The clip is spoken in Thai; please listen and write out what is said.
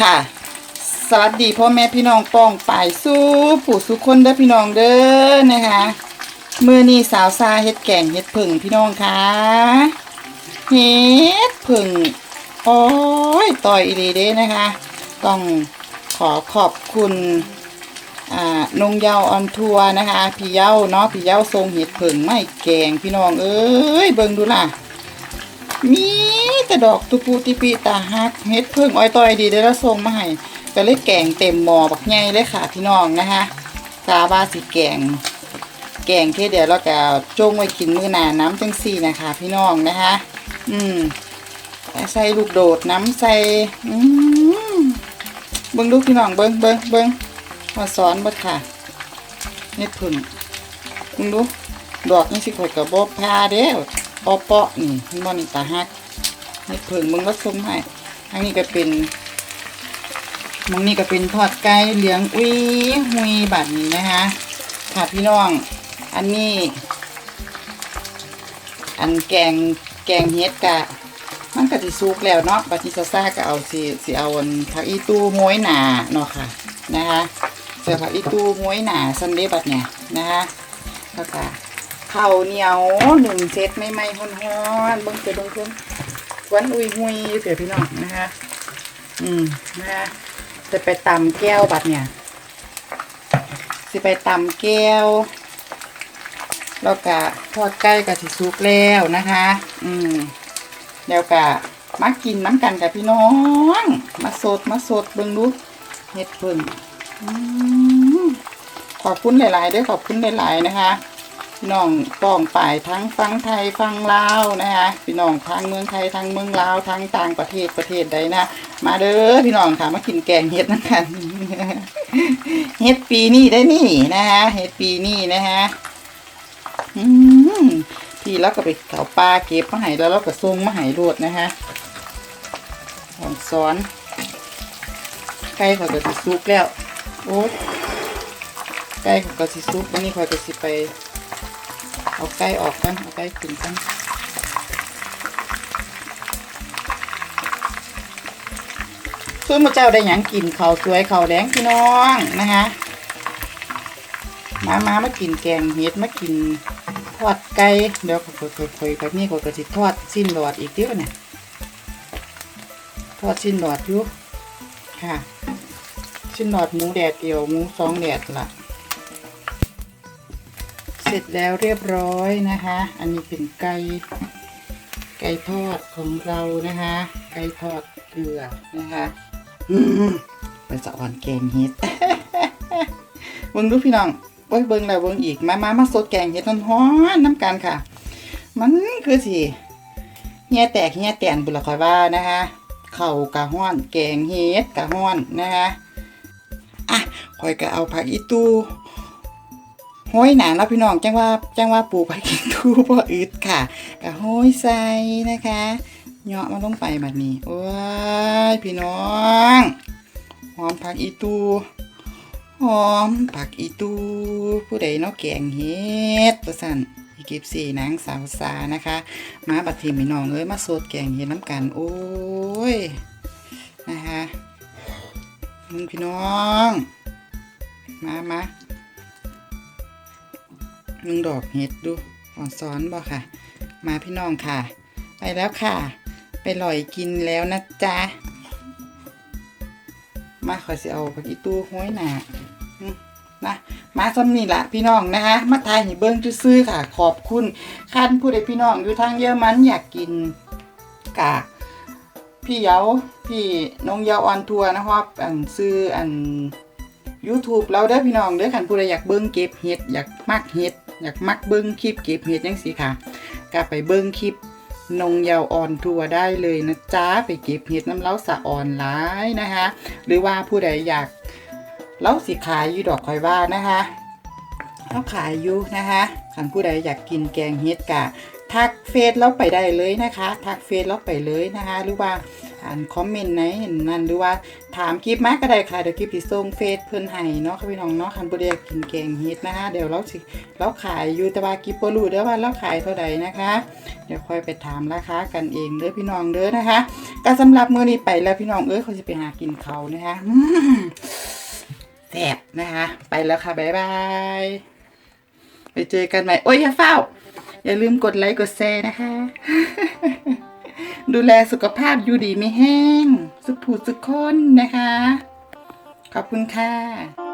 ค่ะ สวัสดีพ่อแม่พี่น้องป้องป่ายสู้ผู้สุคนเด้อพี่น้องเด้อนะคะมือนี้สาวซาเฮ็ดแกงเฮ็ดผึ่งพี่น้องค่ะเฮ็ดผึ่งโอ้ยต่อยอีหลีเด้นะคะ ต้องขอขอบคุณอ่านงเยาออนทัวนะคะ พี่เยาเนาะพี่เยาทรงเห็ดผึ่งไม่แกงพี่น้องเอ้ยเบิ่งดูล่ะ มีแต่ดอกตุปูติปีตาฮักเฮ็ดเพิ่งอ้อยต้อยดีได้ล้วส่งมาให้ก็เลยแกงเต็มหม้อบักใหญ่เลยค่ะพี่น้องนะคะกาบาสิแกง แกงเท่เดียวแล้วก็จงไว้กินมื้อหน้าน้ำจังซี่นะคะ พี่น้องนะคะ อืมใส่ลูกโดดน้ำใส่อืมเบิ่งดูกพี่น้องเบิ่งเบิ่งเบิ่งมาสอนบ่ค่ะเฮ็ดผึ่งเบิ่งดูกดอกนี่สิข่อยก็บ่พาเด้อ เปาะนี่มันบ่นี่ตาฮักนี่เพิ่งมึงก็ส้มให้อันนี้ก็เป็นมึงนี่ก็เป็นทอดไก่เหลืองอุ้ยหุยแบบนี้นะคะค่ะพี่น้อง อันนี้ อันแกงแกงเฮ็ดกะ มันก็สิสุกแล้วเนาะบัดนี้ซาซ่าก็เอาสิสิเอาอันผักอีตู้ม้วยหนาเนาะค่ะนะคะเสือผักอีตู้ม้วยหนาซันเดบัดเนี่ยนะคะแล้วก็ ข้าวเหนียวหนึ่งเซตไม่ไม่ฮ้อนๆเบิ่งจะลงทุนหวันอุยหุยเสียพี่น้องนะคะ อืมนะคะจะไปตำแก้วบัดเนี่ยสิไปตำแก้วแล้วก็ทอดไก่กับสิสุกแล้วนะคะ อืมแล้วก็มากินน้ำกันกับพี่น้อง มาสดมาสดเบิ่งดูเห็ดเพิ่งอืมขอบคุณหลายๆด้วยขอบคุณหลายๆนะคะ พี่น้องป้องป่ายทั้งฟังไทยฟังลาวนะคะพี่น้องทางเมืองไทยทางเมืองลาวทางต่างประเทศประเทศใดนะมาเด้อพี่น้องค่ะมากินแกงเห็ดนะกันเห็ดปีนี้ได้นี่นะคะเห็ดปีนี้นะคะอืมพี่แล้วก็ไปเขาปลาเก็บมาให้แล้วเราก็ส่งมาให้รวดนะคะอ่อนซ้อนไก่เขาก็สิซุกแล้วโอ้ยไก่เขาก็สิซุกวันนี้เขาก็สิไป เอาไก่ออกกันเอาไก่ขึ้นกันส่วนมาเจ้าได้หยังกินขาวสวยขาวแดงพี่น้องนะคะมามามากินแกงเห็ดมากินทอดไก่เดี๋ยวค่อยๆๆแบบนี้ก็กระสิทอดสิ้นหลอดอีกเดียวเนี่ยทอดสิ้นหลอดอยู่ค่ะสิ้นหลอดหมูแดดเดียวหมูสองแดดละ เสร็จแล้วเรียบร้อยนะคะ อันนี้เป็นไก่ไก่ทอดของเรานะคะ ไก่ทอดเกลือนะคะเป็นสะอ่อนแกงเห็ดเบิ้งดูพี่น้องเบิ้งเบิ้งแล้วเบิ้งอีกมามามาสดแกงเห็ดร้อนๆน้ำกันค่ะ มันคือสิเฮียแตกเฮียแตนบุละคอยว่านะคะเข่ากะห้อน แกงเห็ดกะห้อนนะคะอะคอยก็เอาผักอีตู ห้อยหนาแล้วพี่น้องจังว่าจังว่าปลูกไปกินทูบ่อึดค่ะก็ห้อยใส่นะคะเหาะมาลงไปแบบนี้โอ้ยพี่น้องหอมผักอีตูหอมผักอีตูผู้ใดเนาะแกงเฮ็ดประสันอีกิบสี่นางสาวสานะคะ มาบัดทีพี่น้องเอ้ยมาสดแกงเฮ็ดน้ำกันโอ้ยนะคะมึงพี่น้อง มามา หนึ่งดอกเห็ดดูอ่อนซ้อนบ่ค่ะ มาพี่น้องค่ะ ไปแล้วค่ะ ไปลอยกินแล้วนะจ๊ะ มาขอสิเอาผักอีตู้ห้อยหนานะมาซ้ำนี่ละพี่น้องนะคะมาทายให้เบิ้งซื้อค่ะ ขอบคุณคันผู้ใดพี่น้องอยู่ทางเยอรมันอยากกินกะพี่เยาพี่น้องเยาออนทัวร์นะครับอันซื้ออัน YouTube เราได้พี่น้องเด้อคันผู้ใดอยากเบิ่งเก็บเห็ดอยากมักเห็ด อยากมักเบิ่งคลิปเก็บเห็ดจังซี่ค่ะก็ไปเบิ่งคลิปนงยาวอ่อนทัวได้เลยนะจ๊ะไปเก็บเห็ดน้ำเล้าสะอ่อนหลายนะคะ หรือว่าผู้ใดอยากเล้าสิขายอยู่ดอกคอยว่านะคะเขาขายอยู่นะคะคันผู้ใดอยากกินแกงเห็ดกะทักเฟซเราไปได้เลยนะคะ ทักเฟซเราไปเลยนะคะ หรือว่า อ่านคอมเมนต์ไหนเห็นนั่นหรือว่าถามคลิปมาก็ได้ค่ะเดี๋ยวคลิปที่ส่งเฟซเพิ่อนให้เนาะค่ะพี่น้องเนาะคันบ่ได้อยกินแกงเฮ็ดนะคะเดี๋ยวเราสิเราขายอยู่แต่ว่าคลิปบ่รู้เด้อว่าเราขายเท่าใดนะคะ เดี๋ยวค่อยไปถามราคากันเองเด้อพี่น้องเด้อนะคะก็สำหรับมื้อนี้ไปแล้วพี่น้องเอ้ยเขาสิไปหากินเขานะคะแซ่บนะคะ ไปแล้วค่ะบ๊ายบายไปเจอกันใหม่โอ้ยอย่าเฝ้า อย่าลืมกดไลค์กดแชร์นะคะ ดูแลสุขภาพอยู่ดีไม่แห้ง สุขผูสุขคนนะคะ ขอบคุณค่ะ